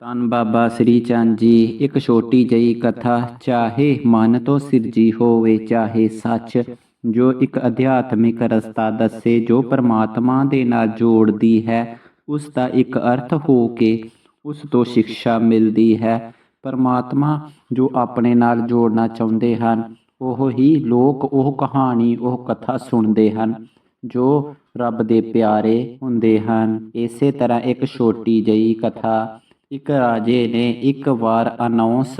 ਧੰਨ ਬਾਬਾ ਸ੍ਰੀ ਚੰਦ ਜੀ, ਇੱਕ ਛੋਟੀ ਜਿਹੀ ਕਥਾ, ਚਾਹੇ ਮਨ ਤੋਂ ਸਿਰਜੀ ਹੋਵੇ, ਚਾਹੇ ਸੱਚ, ਜੋ ਇੱਕ ਅਧਿਆਤਮਿਕ ਰਸਤਾ ਦੱਸੇ, ਜੋ ਪਰਮਾਤਮਾ ਦੇ ਨਾਲ ਜੋੜਦੀ ਹੈ, ਉਸ ਦਾ ਇੱਕ ਅਰਥ ਹੋ ਕੇ ਉਸ ਤੋਂ ਸਿੱਖਿਆ ਮਿਲਦੀ ਹੈ। ਪਰਮਾਤਮਾ ਜੋ ਆਪਣੇ ਨਾਲ ਜੋੜਨਾ ਚਾਹੁੰਦੇ ਹਨ, ਉਹ ਹੀ ਲੋਕ, ਉਹ ਕਹਾਣੀ, ਉਹ ਕਥਾ ਸੁਣਦੇ ਹਨ, ਜੋ ਰੱਬ ਦੇ ਪਿਆਰੇ ਹੁੰਦੇ ਹਨ। ਇਸੇ ਤਰ੍ਹਾਂ ਇੱਕ ਛੋਟੀ ਜਿਹੀ ਕਥਾ ਇੱਕ ਰਾਜੇ ਨੇ ਇੱਕ ਵਾਰ ਅਨਾਉਂਸ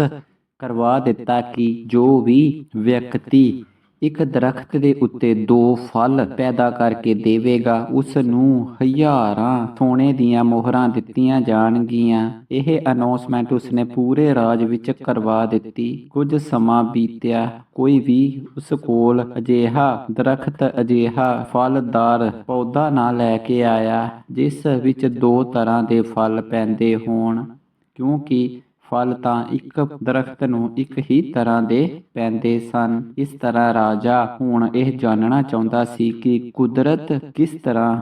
ਕਰਵਾ ਦਿੱਤਾ ਕਿ ਜੋ ਵੀ ਵਿਅਕਤੀ ਇੱਕ ਦਰਖਤ ਦੇ ਉੱਤੇ ਦੋ ਫਲ ਪੈਦਾ ਕਰਕੇ ਦੇਵੇਗਾ ਉਸ ਨੂੰ ਹਜ਼ਾਰਾਂ ਸੋਨੇ ਦੀਆਂ ਮੋਹਰਾਂ ਦਿੱਤੀਆਂ ਜਾਣਗੀਆਂ। ਇਹ ਅਨਾਉਂਸਮੈਂਟ ਉਸਨੇ ਪੂਰੇ ਰਾਜ ਵਿੱਚ ਕਰਵਾ ਦਿੱਤੀ। ਕੁਝ ਸਮਾਂ ਬੀਤਿਆ, ਕੋਈ ਵੀ ਉਸ ਕੋਲ ਅਜਿਹਾ ਦਰਖਤ, ਅਜਿਹਾ ਫਲਦਾਰ ਪੌਦਾ ਨਾ ਲੈ ਕੇ ਆਇਆ, ਜਿਸ ਵਿੱਚ ਦੋ ਤਰ੍ਹਾਂ ਦੇ ਫਲ ਪੈਂਦੇ ਹੋਣ। ਕਿਉਂਕਿ ਫਲ ਤਾਂ ਇੱਕ ਦਰਖਤ ਨੂੰ ਇੱਕ ਹੀ ਤਰ੍ਹਾਂ ਦੇ ਪੈਂਦੇ ਸਨ। ਇਸ ਤਰ੍ਹਾਂ ਰਾਜਾ ਹੁਣ ਇਹ ਜਾਣਨਾ ਚਾਹੁੰਦਾ ਸੀ ਕਿ ਕੁਦਰਤ ਕਿਸ ਤਰ੍ਹਾਂ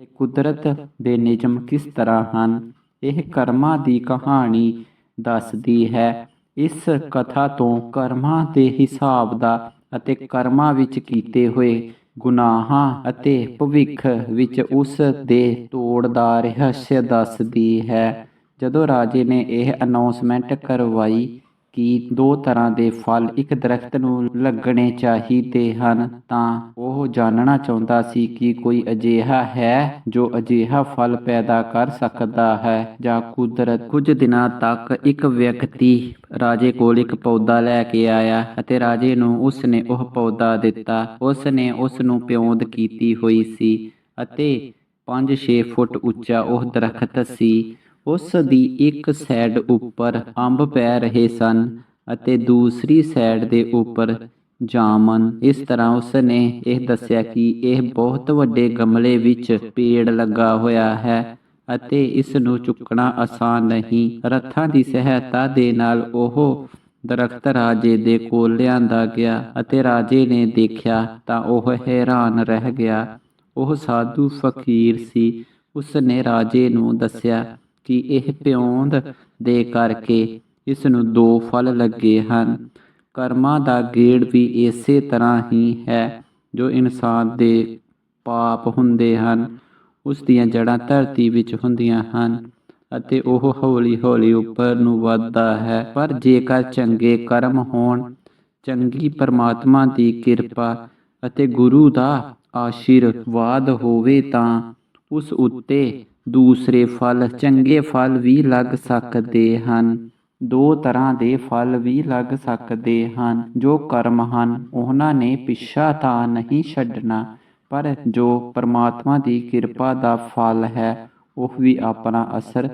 ਤੇ ਕੁਦਰਤ ਦੇ ਨਿਯਮ ਕਿਸ ਤਰ੍ਹਾਂ ਹਨ। ਇਹ ਕਰਮਾਂ ਦੀ ਕਹਾਣੀ ਦੱਸਦੀ ਹੈ। ਇਸ ਕਥਾ ਤੋਂ ਕਰਮਾਂ ਦੇ ਹਿਸਾਬ ਦਾ ਅਤੇ ਕਰਮਾਂ ਵਿੱਚ ਕੀਤੇ ਹੋਏ ਗੁਨਾਹਾਂ ਅਤੇ ਭਵਿੱਖ ਵਿੱਚ ਉਸ ਦੇ ਤੋੜ ਦਾ ਰਹੱਸ ਦੱਸਦੀ ਹੈ। ਜਦੋਂ ਰਾਜੇ ਨੇ ਇਹ ਅਨਾਉਂਸਮੈਂਟ ਕਰਵਾਈ ਕਿ ਦੋ ਤਰ੍ਹਾਂ ਦੇ ਫਲ ਇੱਕ ਦਰਖਤ ਨੂੰ ਲੱਗਣੇ ਚਾਹੀਦੇ ਹਨ, ਤਾਂ ਉਹ ਜਾਣਨਾ ਚਾਹੁੰਦਾ ਸੀ ਕਿ ਕੋਈ ਅਜਿਹਾ ਹੈ ਜੋ ਅਜਿਹਾ ਫਲ ਪੈਦਾ ਕਰ ਸਕਦਾ ਹੈ ਜਾਂ ਕੁਦਰਤ। ਕੁਝ ਦਿਨਾਂ ਤੱਕ ਇੱਕ ਵਿਅਕਤੀ ਰਾਜੇ ਕੋਲ ਇੱਕ ਪੌਦਾ ਲੈ ਕੇ ਆਇਆ ਅਤੇ ਰਾਜੇ ਨੂੰ ਉਸ ਨੇ ਉਹ ਪੌਦਾ ਦਿੱਤਾ। ਉਸ ਨੇ ਉਸ ਨੂੰ ਪਿਉਂਦ ਕੀਤੀ ਹੋਈ ਸੀ ਅਤੇ 5-6 ਫੁੱਟ ਉੱਚਾ ਉਹ ਦਰਖਤ ਸੀ। ਉਸ ਦੀ ਇੱਕ ਸਾਈਡ ਉੱਪਰ ਅੰਬ ਪੈ ਰਹੇ ਸਨ ਅਤੇ ਦੂਸਰੀ ਸਾਈਡ ਦੇ ਉੱਪਰ ਜਾਮਨ। ਇਸ ਤਰ੍ਹਾਂ ਉਸ ਨੇ ਇਹ ਦੱਸਿਆ ਕਿ ਇਹ ਬਹੁਤ ਵੱਡੇ ਗਮਲੇ ਵਿੱਚ ਪੇੜ ਲੱਗਾ ਹੋਇਆ ਹੈ ਅਤੇ ਇਸ ਨੂੰ ਚੁੱਕਣਾ ਆਸਾਨ ਨਹੀਂ। ਰੱਥਾਂ ਦੀ ਸਹਾਇਤਾ ਦੇ ਨਾਲ ਉਹ ਦਰਖਤ ਰਾਜੇ ਦੇ ਕੋਲ ਲਿਆਂਦਾ ਗਿਆ ਅਤੇ ਰਾਜੇ ਨੇ ਦੇਖਿਆ ਤਾਂ ਉਹ ਹੈਰਾਨ ਰਹਿ ਗਿਆ। ਉਹ ਸਾਧੂ ਫਕੀਰ ਸੀ। ਉਸ ਨੇ ਰਾਜੇ ਨੂੰ ਦੱਸਿਆ ਕਿ ਇਹ ਪਿਉਂਦ ਦੇ ਕਰਕੇ ਇਸ ਨੂੰ ਦੋ ਫਲ ਲੱਗੇ ਹਨ। ਕਰਮਾਂ ਦਾ ਗੇੜ ਵੀ ਇਸੇ ਤਰ੍ਹਾਂ ਹੀ ਹੈ ਜੋ ਇਨਸਾਨ ਦੇ ਪਾਪ ਹੁੰਦੇ ਹਨ। ਉਸ ਦੀਆਂ ਜੜ੍ਹਾਂ ਧਰਤੀ ਵਿੱਚ ਹੁੰਦੀਆਂ ਹਨ ਅਤੇ ਉਹ ਹੌਲੀ-ਹੌਲੀ ਉੱਪਰ ਨੂੰ ਵੱਧਦਾ ਹੈ। ਪਰ ਜੇਕਰ ਚੰਗੇ ਕਰਮ ਹੋਣ, ਚੰਗੀ ਪਰਮਾਤਮਾ ਦੀ ਕਿਰਪਾ ਅਤੇ ਗੁਰੂ ਦਾ ਆਸ਼ੀਰਵਾਦ ਹੋਵੇ ਤਾਂ ਉਸ ਉੱਤੇ ਦੂਸਰੇ ਫਲ, ਚੰਗੇ ਫਲ ਵੀ ਲੱਗ ਸਕਦੇ ਹਨ। ਦੋ ਤਰ੍ਹਾਂ ਦੇ ਫਲ ਵੀ ਲੱਗ ਸਕਦੇ ਹਨ, ਜੋ ਕਰਮ ਹਨ। ਉਹਨਾਂ ਨੇ ਪਿੱਛਾ ਤਾਂ ਨਹੀਂ ਛੱਡਣਾ, ਪਰ ਜੋ ਪਰਮਾਤਮਾ ਦੀ ਕਿਰਪਾ ਦਾ ਫਲ ਹੈ, ਉਹ ਵੀ ਆਪਣਾ ਅਸਰ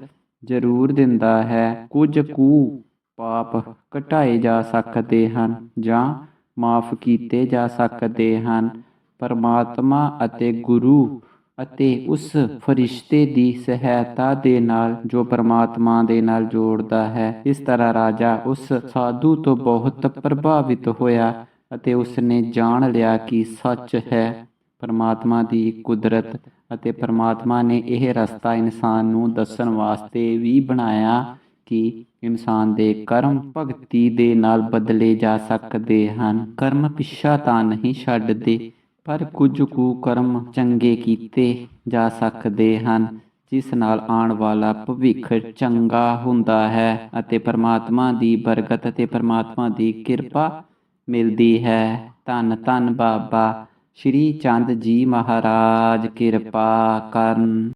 ਜ਼ਰੂਰ ਦਿੰਦਾ ਹੈ। ਕੁਝ ਕੁ ਪਾਪ ਘਟਾਏ ਜਾ ਸਕਦੇ ਹਨ ਜਾਂ ਮਾਫ ਕੀਤੇ ਜਾ ਸਕਦੇ ਹਨ। ਪਰਮਾਤਮਾ ਅਤੇ ਗੁਰੂ ਅਤੇ ਉਸ ਫਰਿਸ਼ਤੇ ਦੀ ਸਹਾਇਤਾ ਦੇ ਨਾਲ ਜੋ ਪਰਮਾਤਮਾ ਦੇ ਨਾਲ ਜੋੜਦਾ ਹੈ, ਇਸ ਤਰ੍ਹਾਂ ਰਾਜਾ ਉਸ ਸਾਧੂ ਤੋਂ ਬਹੁਤ ਪ੍ਰਭਾਵਿਤ ਹੋਇਆ ਅਤੇ ਉਸਨੇ ਜਾਣ ਲਿਆ ਕਿ ਸੱਚ ਹੈ। ਪਰਮਾਤਮਾ ਦੀ ਕੁਦਰਤ ਅਤੇ ਪਰਮਾਤਮਾ ਨੇ ਇਹ ਰਸਤਾ ਇਨਸਾਨ ਨੂੰ ਦੱਸਣ ਵਾਸਤੇ ਵੀ ਬਣਾਇਆ ਕਿ ਇਨਸਾਨ ਦੇ ਕਰਮ ਭਗਤੀ ਦੇ ਨਾਲ ਬਦਲੇ ਜਾ ਸਕਦੇ ਹਨ। ਕਰਮ ਪਿੱਛਾ ਤਾਂ ਨਹੀਂ ਛੱਡਦੇ ਪਰ ਕੁਝ ਕੁ ਕਰਮ ਚੰਗੇ ਕੀਤੇ ਜਾ ਸਕਦੇ ਹਨ, ਜਿਸ ਨਾਲ ਆਉਣ ਵਾਲਾ ਭਵਿੱਖ ਚੰਗਾ ਹੁੰਦਾ ਹੈ ਅਤੇ ਪਰਮਾਤਮਾ ਦੀ ਬਰਕਤ ਅਤੇ ਪਰਮਾਤਮਾ ਦੀ ਕਿਰਪਾ ਮਿਲਦੀ ਹੈ। ਧੰਨ ਧੰਨ ਬਾਬਾ, ਸ਼੍ਰੀ ਚੰਦ ਜੀ ਮਹਾਰਾਜ ਕਿਰਪਾ ਕਰਨ।